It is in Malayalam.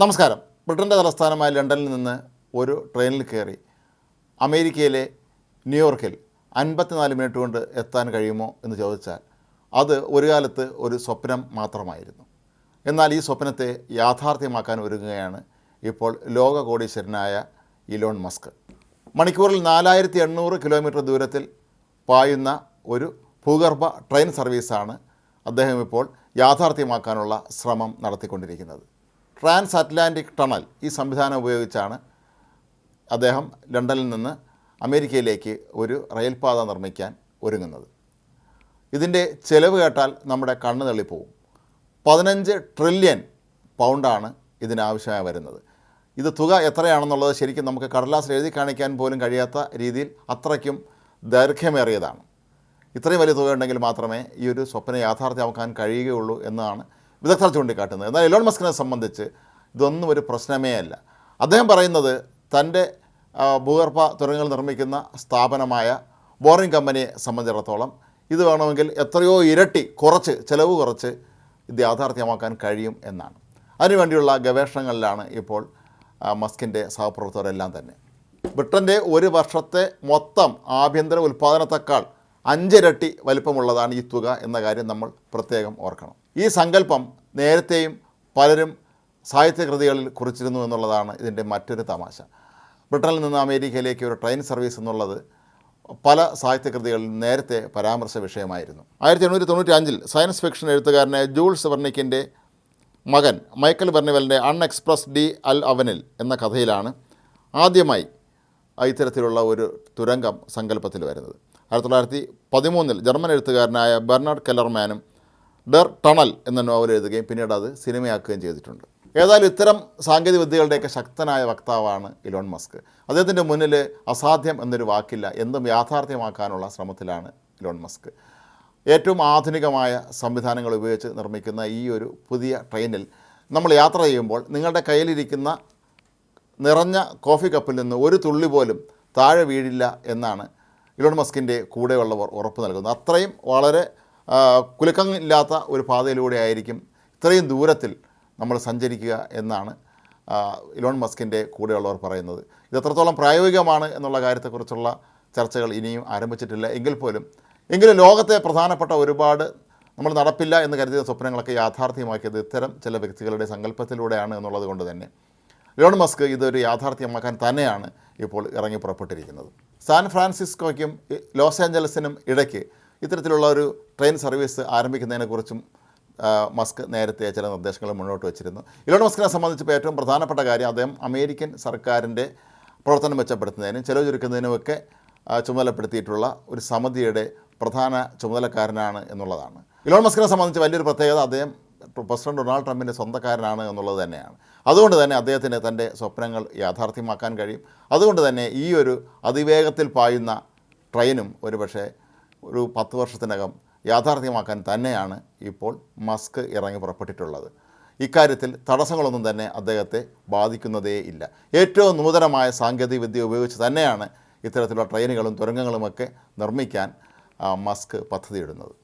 നമസ്കാരം. ബ്രിട്ടന്റെ തലസ്ഥാനമായ ലണ്ടനിൽ നിന്ന് ഒരു ട്രെയിനിൽ കയറി അമേരിക്കയിലെ ന്യൂയോർക്കിൽ അൻപത്തിനാല് മിനിറ്റ് കൊണ്ട് എത്താൻ കഴിയുമോ എന്ന് ചോദിച്ചാൽ അത് ഒരു കാലത്ത് ഒരു സ്വപ്നം മാത്രമായിരുന്നു. എന്നാൽ ഈ സ്വപ്നത്തെ യാഥാർത്ഥ്യമാക്കാൻ ഒരുങ്ങുകയാണ് ഇപ്പോൾ ലോക കോടീശ്വരനായ ഇലോൺ മസ്ക്. മണിക്കൂറിൽ നാലായിരത്തി എണ്ണൂറ് കിലോമീറ്റർ ദൂരത്തിൽ പായുന്ന ഒരു ഭൂഗർഭ ട്രെയിൻ സർവീസാണ് അദ്ദേഹം ഇപ്പോൾ യാഥാർത്ഥ്യമാക്കാനുള്ള ശ്രമം നടത്തിക്കൊണ്ടിരിക്കുന്നത്. ട്രാൻസ് അറ്റ്ലാന്റിക് ടണൽ ഈ സംവിധാനം ഉപയോഗിച്ചാണ് അദ്ദേഹം ലണ്ടനിൽ നിന്ന് അമേരിക്കയിലേക്ക് ഒരു റെയിൽപാത നിർമ്മിക്കാൻ ഒരുങ്ങുന്നത്. ഇതിന്റെ ചെലവ് കേട്ടാൽ നമ്മുടെ കണ്ണ് തള്ളിപ്പോവും. പതിനഞ്ച് ട്രില്യൺ പൗണ്ടാണ് ഇതിനാവശ്യമായി വരുന്നത്. ഇത് തുക എത്രയാണെന്നുള്ളത് ശരിക്കും നമുക്ക് കടലാസിൽ എഴുതി കാണിക്കാൻ പോലും കഴിയാത്ത രീതിയിൽ അത്രയ്ക്കും ദൈർഘ്യമേറിയതാണ്. ഇത്രയും വലിയ തുക ഉണ്ടെങ്കിൽ മാത്രമേ ഈ ഒരു സ്വപ്ന യാഥാർത്ഥ്യമാക്കാൻ കഴിയുകയുള്ളൂ എന്നാണ് വിദഗ്ധർ ചൂണ്ടിക്കാട്ടുന്നത് എന്നാൽ എലോൺ മസ്കിനെ സംബന്ധിച്ച് ഇതൊന്നും ഒരു പ്രശ്നമേ അല്ല. അദ്ദേഹം പറയുന്നത് തന്റെ ഭൂഗർഭ തുരങ്കങ്ങൾ നിർമ്മിക്കുന്ന സ്ഥാപനമായ ബോറിംഗ് കമ്പനിയെ സംബന്ധിച്ചിടത്തോളം ഇത് വേണമെങ്കിൽ എത്രയോ ഇരട്ടി കുറച്ച് ചിലവ് കുറച്ച് ഇത് യാഥാർത്ഥ്യമാക്കാൻ കഴിയും എന്നാണ്. അതിനുവേണ്ടിയുള്ള ഗവേഷണങ്ങളിലാണ് ഇപ്പോൾ മസ്കിന്റെ സഹപ്രവർത്തകരെല്ലാം തന്നെ. ബ്രിട്ടന്റെ ഒരു വർഷത്തെ മൊത്തം ആഭ്യന്തര ഉൽപ്പാദനത്തെക്കാൾ അഞ്ചിരട്ടി വലിപ്പമുള്ളതാണ് ഈ തുക എന്ന കാര്യം നമ്മൾ പ്രത്യേകം ഓർക്കണം. ഈ സങ്കല്പം നേരത്തെയും പലരും സാഹിത്യകൃതികളിൽ കുറിച്ചിരുന്നു എന്നുള്ളതാണ് ഇതിന്റെ മറ്റൊരു തമാശ. ബ്രിട്ടനിൽ നിന്ന് അമേരിക്കയിലേക്ക് ഒരു ട്രെയിൻ സർവീസ് എന്നുള്ളത് പല സാഹിത്യകൃതികളിൽ നേരത്തെ പരാമർശ വിഷയമായിരുന്നു. ആയിരത്തി എണ്ണൂറ്റി തൊണ്ണൂറ്റി അഞ്ചിൽ സയൻസ് ഫിക്ഷൻ എഴുത്തുകാരനെ ജൂൾസ് വെർണിക്കിന്റെ മകൻ മൈക്കൽ ബെർണിവലിന്റെ അൺഎക്സ്പ്രസ് ഡി അൽ അവനിൽ എന്ന കഥയിലാണ് ആദ്യമായി ഇത്തരത്തിലുള്ള ഒരു തുരങ്കം സങ്കല്പത്തിൽ വരുന്നത്. ആയിരത്തി തൊള്ളായിരത്തി പതിമൂന്നിൽ ജർമ്മൻ എഴുത്തുകാരനായ ബെർണാഡ് കെല്ലർമാനും ഡെർ ടണൽ എന്ന നോവൽ എഴുതുകയും പിന്നീട് അത് സിനിമയാക്കുകയും ചെയ്തിട്ടുണ്ട്. ഏതായാലും ഇത്തരം സാങ്കേതിക വിദ്യകളുടെയൊക്കെ ശക്തനായ വക്താവാണ് ഇലോൺ മസ്ക്. അദ്ദേഹത്തിന്റെ മുന്നിൽ അസാധ്യം എന്നൊരു വാക്കില്ല എന്തും യാഥാർത്ഥ്യമാക്കാനുള്ള ശ്രമത്തിലാണ് ഇലോൺ മസ്ക്. ഏറ്റവും ആധുനികമായ സംവിധാനങ്ങൾ ഉപയോഗിച്ച് നിർമ്മിക്കുന്ന ഈ ഒരു പുതിയ ട്രെയിനിൽ നമ്മൾ യാത്ര ചെയ്യുമ്പോൾ നിങ്ങളുടെ കയ്യിലിരിക്കുന്ന നിറഞ്ഞ കോഫി കപ്പിൽ നിന്ന് ഒരു തുള്ളി പോലും താഴെ വീഴില്ല എന്നാണ് ഇലോൺ മസ്കിന്റെ കൂടെയുള്ളവർ ഉറപ്പ് നൽകുന്നു. അത്രയും വളരെ കുലുക്കമില്ലാത്ത ഒരു പാതയിലൂടെ ആയിരിക്കും ഇത്രയും ദൂരത്തിൽ നമ്മൾ സഞ്ചരിക്കുക എന്നാണ് ഇലോൺ മസ്കിന്റെ കൂടെയുള്ളവർ പറയുന്നത്. ഇത് എത്രത്തോളം പ്രായോഗികമാണ് എന്നുള്ള കാര്യത്തെക്കുറിച്ചുള്ള ചർച്ചകൾ ഇനിയും ആരംഭിച്ചിട്ടില്ല. എങ്കിൽ പോലും എങ്കിലും ലോകത്തെ പ്രധാനപ്പെട്ട ഒരുപാട് നമ്മൾ നടപ്പില്ല എന്ന് കരുതിയ സ്വപ്നങ്ങളൊക്കെ യാഥാർത്ഥ്യമാക്കിയത് ഇത്തരം ചില വ്യക്തികളുടെ സങ്കല്പത്തിലൂടെയാണ് എന്നുള്ളത് കൊണ്ട് തന്നെ. ലോൺ മസ്ക് ഇതൊരു യാഥാർത്ഥ്യമാക്കാൻ തന്നെയാണ് ഇപ്പോൾ ഇറങ്ങി പുറപ്പെട്ടിരിക്കുന്നത്. സാൻ ഫ്രാൻസിസ്കോയ്ക്കും ലോസ് ഏഞ്ചലസിനും ഇടയ്ക്ക് ഇത്തരത്തിലുള്ള ഒരു ട്രെയിൻ സർവീസ് ആരംഭിക്കുന്നതിനെക്കുറിച്ചും മസ്ക് നേരത്തെ ചില നിർദ്ദേശങ്ങൾ മുന്നോട്ട് വച്ചിരുന്നു. ഇലോൺ മസ്കിനെ സംബന്ധിച്ചപ്പോൾ ഏറ്റവും പ്രധാനപ്പെട്ട കാര്യം അദ്ദേഹം അമേരിക്കൻ സർക്കാരിന്റെ പ്രവർത്തനം മെച്ചപ്പെടുത്തുന്നതിനും ചെലവ് ചുരുക്കുന്നതിനുമൊക്കെ ചുമതലപ്പെടുത്തിയിട്ടുള്ള ഒരു സമിതിയുടെ പ്രധാന ചുമതലക്കാരനാണ് എന്നുള്ളതാണ്. ഇലോൺ മസ്കിനെ സംബന്ധിച്ച് വലിയൊരു പ്രത്യേകത അദ്ദേഹം പ്രസിഡന്റ് ഡൊണാൾഡ് ട്രംപിന്റെ സ്വന്തക്കാരനാണ് എന്നുള്ളത് തന്നെയാണ്. അതുകൊണ്ട് തന്നെ അദ്ദേഹത്തിന് തന്റെ സ്വപ്നങ്ങൾ യാഥാർത്ഥ്യമാക്കാൻ കഴിയും. അതുകൊണ്ട് തന്നെ ഈ ഒരു അതിവേഗത്തിൽ പായുന്ന ട്രെയിനും ഒരുപക്ഷെ ഒരു പത്ത് വർഷത്തിനകം യാഥാർത്ഥ്യമാക്കാൻ തന്നെയാണ് ഇപ്പോൾ മസ്ക് ഇറങ്ങി പുറപ്പെട്ടിട്ടുള്ളത്. ഇക്കാര്യത്തിൽ തടസ്സങ്ങളൊന്നും തന്നെ അദ്ദേഹത്തെ ബാധിക്കുന്നതേ ഇല്ല. ഏറ്റവും നൂതനമായ സാങ്കേതിക വിദ്യ ഉപയോഗിച്ച് തന്നെയാണ് ഇത്തരത്തിലുള്ള ട്രെയിനുകളും തുരങ്കങ്ങളുമൊക്കെ നിർമ്മിക്കാൻ മസ്ക് പദ്ധതിയിടുന്നത്.